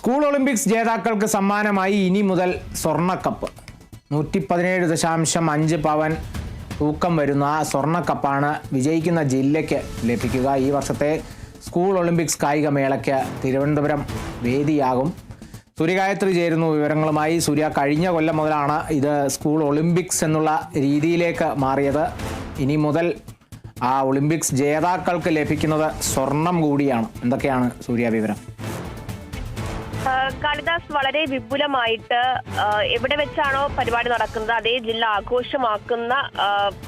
School Olympics ജേതാക്കൾക്ക് സമ്മാനമായി ഇനി മുതൽ സ്വർണക്കപ്പ് നൂറ്റി പതിനേഴ് ദശാംശം അഞ്ച് പവൻ തൂക്കം വരുന്ന സ്വർണക്കപ്പാണ് വിജയിക്കുന്ന ജില്ലയ്ക്ക് ലഭിക്കുക. ഈ വർഷത്തെ സ്കൂൾ ഒളിമ്പിക്സ് കായിക മേളയ്ക്ക് തിരുവനന്തപുരം വേദിയാകും. സൂര്യഗായത്രി ചേരുന്നു വിവരങ്ങളുമായി. സൂര്യ കഴിഞ്ഞ കൊല്ലം മുതലാണ് ഇത് സ്കൂൾ ഒളിമ്പിക്സ് എന്നുള്ള രീതിയിലേക്ക് മാറിയത്. ഇനി മുതൽ ആ ഒളിമ്പിക്സ് ജേതാക്കൾക്ക് ലഭിക്കുന്നത് സ്വർണം കൂടിയാണ്. എന്തൊക്കെയാണ് സൂര്യ വിവരം? കാളിദാസ് വളരെ വിപുലമായിട്ട് എവിടെ വെച്ചാണോ പരിപാടി നടക്കുന്നത് അതേ ജില്ല ആഘോഷമാക്കുന്ന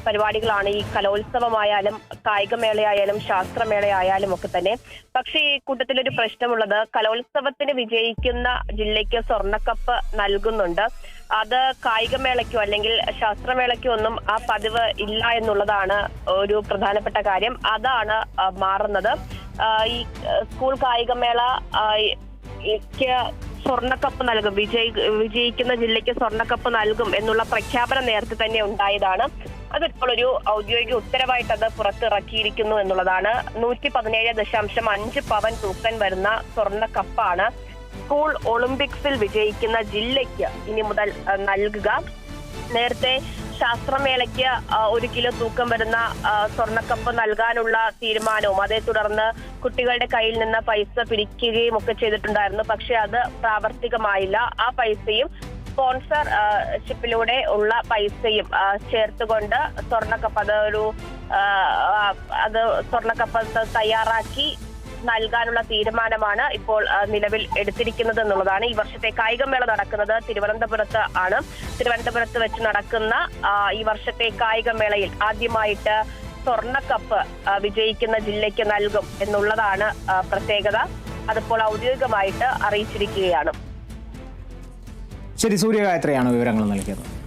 പരിപാടികളാണ് ഈ കലോത്സവമായാലും കായികമേളയായാലും ശാസ്ത്രമേളയായാലും ഒക്കെ തന്നെ. പക്ഷേ ഈ കൂട്ടത്തിലൊരു പ്രശ്നമുള്ളത് കലോത്സവത്തിന് വിജയിക്കുന്ന ജില്ലയ്ക്ക് സ്വർണക്കപ്പ് നൽകുന്നുണ്ട്. അത് കായികമേളയ്ക്കോ അല്ലെങ്കിൽ ശാസ്ത്രമേളയ്ക്കോ ഒന്നും ആ പതിവ് ഇല്ല എന്നുള്ളതാണ് ഒരു പ്രധാനപ്പെട്ട കാര്യം. അതാണ് മാറുന്നത്. ഈ സ്കൂൾ കായികമേള ആ, ക്ക് സ്വർണക്കപ്പ് നൽകും. വിജയി വിജയിക്കുന്ന ജില്ലയ്ക്ക് സ്വർണക്കപ്പ് നൽകും എന്നുള്ള പ്രഖ്യാപനം നേരത്തെ തന്നെ ഉണ്ടായതാണ്. അതിപ്പോൾ ഒരു ഔദ്യോഗിക ഉത്തരവായിട്ട് അത് പുറത്തിറക്കിയിരിക്കുന്നു എന്നുള്ളതാണ്. നൂറ്റി പതിനേഴ് ദശാംശം അഞ്ച് പവൻ തൂക്കൻ വരുന്ന സ്വർണക്കപ്പാണ് സ്കൂൾ ഒളിമ്പിക്സിൽ വിജയിക്കുന്ന ജില്ലയ്ക്ക് ഇനി മുതൽ നൽകുക. നേരത്തെ ശാസ്ത്രമേളയ്ക്ക് ഒരു കിലോ തൂക്കം വരുന്ന സ്വർണക്കപ്പ് നൽകാനുള്ള തീരുമാനവും അതേ തുടർന്ന് കുട്ടികളുടെ കയ്യിൽ നിന്ന് പൈസ പിരിക്കുകയും ഒക്കെ ചെയ്തിട്ടുണ്ടായിരുന്നു. പക്ഷെ അത് പ്രാവർത്തികമായില്ല. ആ പൈസയും സ്പോൺസർ ഷിപ്പിലൂടെ ഉള്ള പൈസയും ചേർത്തുകൊണ്ട് സ്വർണക്കപ്പ് അത് ഒരു ആ, ആ, അത് സ്വർണക്കപ്പ് തയ്യാറാക്കി നൽകാനുള്ള തീരുമാനമാണ് ഇപ്പോൾ നിലവിൽ എടുത്തിരിക്കുന്നത് എന്നുള്ളതാണ് ഈ വർഷത്തെ കായികമേള നടക്കുന്നത് തിരുവനന്തപുരത്ത് ആണ്. തിരുവനന്തപുരത്ത് വെച്ച് നടക്കുന്ന ഈ വർഷത്തെ കായികമേളയിൽ ആദ്യമായിട്ട് സ്വർണക്കപ്പ് ആ, വിജയിക്കുന്ന ജില്ലയ്ക്ക് നൽകും എന്നുള്ളതാണ് പ്രത്യേകത. അതിപ്പോൾ ഔദ്യോഗികമായിട്ട് അറിയിച്ചിരിക്കുകയാണ്. ശരി സൂര്യഗായത്രയാണ് വിവരങ്ങൾ നൽകിയത്.